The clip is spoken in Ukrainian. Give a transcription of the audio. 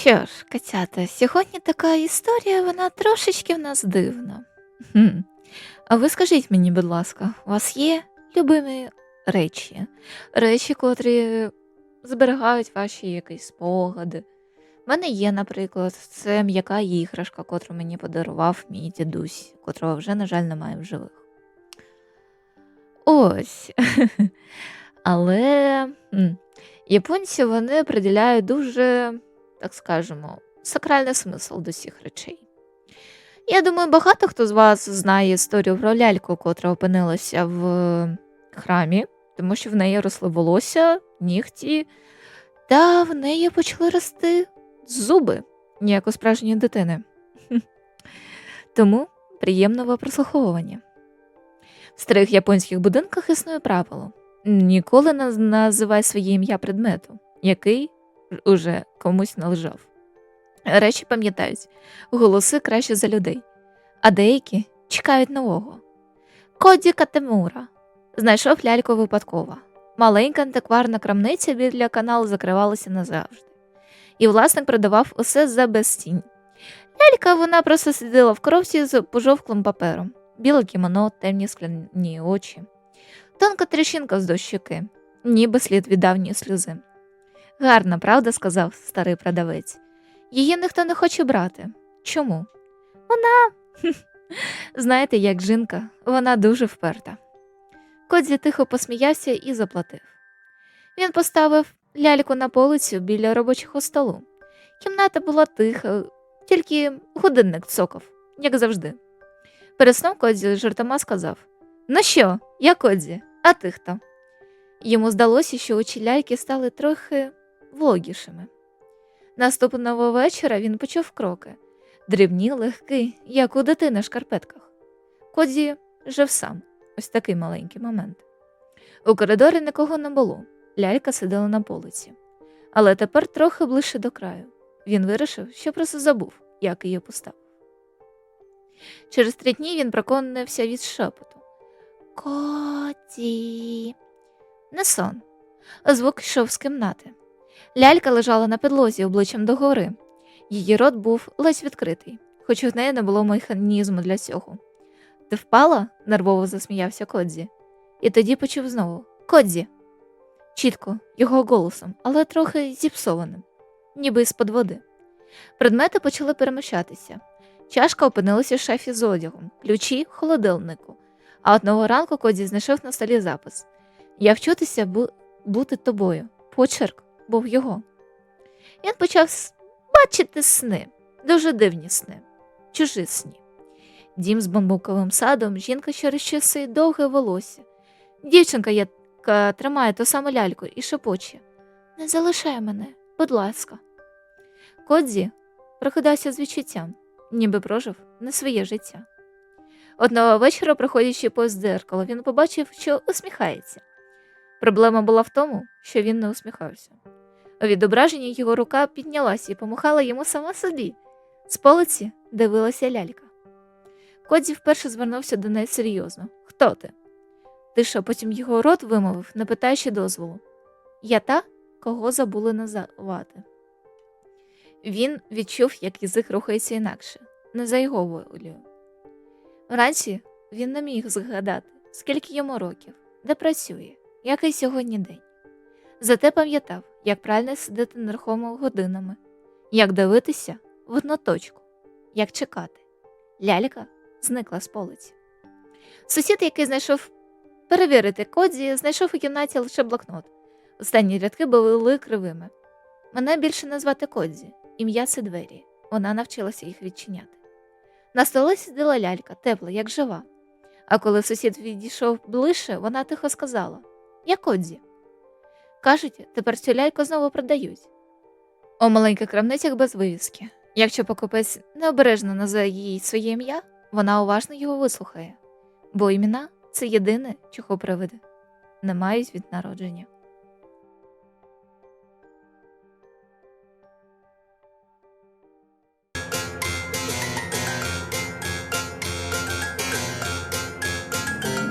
Що ж, Катята, сьогодні така історія, вона трошечки в нас дивна. Хм. А ви скажіть мені, будь ласка, у вас є любимі речі? Речі, котрі зберігають ваші якісь спогади. У мене є, наприклад, це м'яка іграшка, котру мені подарував мій дідусь, котрого вже, на жаль, немає в живих. Ось. Але японці вони приділяють дуже, так скажемо, сакральний смисл до всіх речей. Я думаю, багато хто з вас знає історію про ляльку, котра опинилася в храмі, тому що в неї росли волосся, нігті, та в неї почали рости зуби, як у справжньої дитини. Тому приємного прослуховування. В старих японських будинках існує правило: ніколи не називай своє ім'я предмету, який уже комусь належав. Речі пам'ятають, голоси краще за людей, а деякі чекають нового. Коді Катемура знайшов ляльку випадково. Маленька антикварна крамниця біля каналу закривалася назавжди, і власник продавав усе за безцінь. Лялька вона просто сиділа в коробці з пожовклим папером, біле кімоно, темні скляні очі, тонка тріщинка з дощуки, ніби слід від давньої сльози. Гарна правда, сказав старий продавець. Її ніхто не хоче брати. Чому? Вона, знаєте, як жінка, вона дуже вперта. Кодзі тихо посміявся і заплатив. Він поставив ляльку на полицю біля робочого столу. Кімната була тиха, тільки годинник цокав, як завжди. Перед сном Кодзі жартома сказав: Ну що, я Кодзі, а ти хто? Йому здалося, що очі ляльки стали трохи вологішими. Наступного вечора він почув кроки, дрібні, легкі, як у дитини в шкарпетках. Кодзі жив сам, ось такий маленький момент. У коридорі нікого не було, лялька сиділа на полиці, але тепер трохи ближче до краю. Він вирішив, що просто забув, як її поставив. Через три дні він проконався від шепоту. Коті. Не сон. Звук йшов з кімнати. Лялька лежала на підлозі обличчям догори. Її рот був ледь відкритий, хоч у неї не було механізму для цього. Ти впала? нервово засміявся Кодзі. І тоді почув знову Кодзі. Чітко, його голосом, але трохи зіпсованим, ніби з-под води. Предмети почали переміщатися. Чашка опинилася в шафі з одягом, ключі в холодильнику. А одного ранку Кодзі знайшов на столі запис Я вчутися бу- бути тобою. Почерк був його. Він почав бачити сни, дуже дивні сни, чужі сні. Дім з бамбуковим садом, жінка через часи довге волосся. Дівчинка, яка тримає ту саму ляльку і шепоче Не залишай мене, будь ласка. Кодзі прокидався з відчуттям, ніби прожив не своє життя. Одного вечора, проходячи повз дзеркало, він побачив, що усміхається. Проблема була в тому, що він не усміхався. У відображенні його рука піднялася і помахала йому сама собі. З полиці дивилася лялька. Кодзі вперше звернувся до неї серйозно. Хто ти? Тиша потім його рот вимовив, не питаючи дозволу. Я та, кого забули називати. Він відчув, як язик рухається інакше, не за його волею. Вранці він не міг згадати, скільки йому років, де працює, який сьогодні день. Зате пам'ятав, як правильно сидіти нерухомо годинами, як дивитися в одну точку, як чекати. Лялька зникла з полиці. Сусід, який знайшов перевірити Кодзі, знайшов у кімнаті лише блокнот. Останні рядки були кривими. Мене більше назвати Кодзі, ім'я двері. Вона навчилася їх відчиняти. На столі сиділа лялька, тепла, як жива. А коли сусід відійшов ближче, вона тихо сказала Я Кодзі. Кажуть, тепер цю ляльку знову продають. У маленьких крамницях без вивіски. Якщо покупець необережно назве їй своє ім'я, вона уважно його вислухає, бо імена це єдине, чого привиди не мають від народження.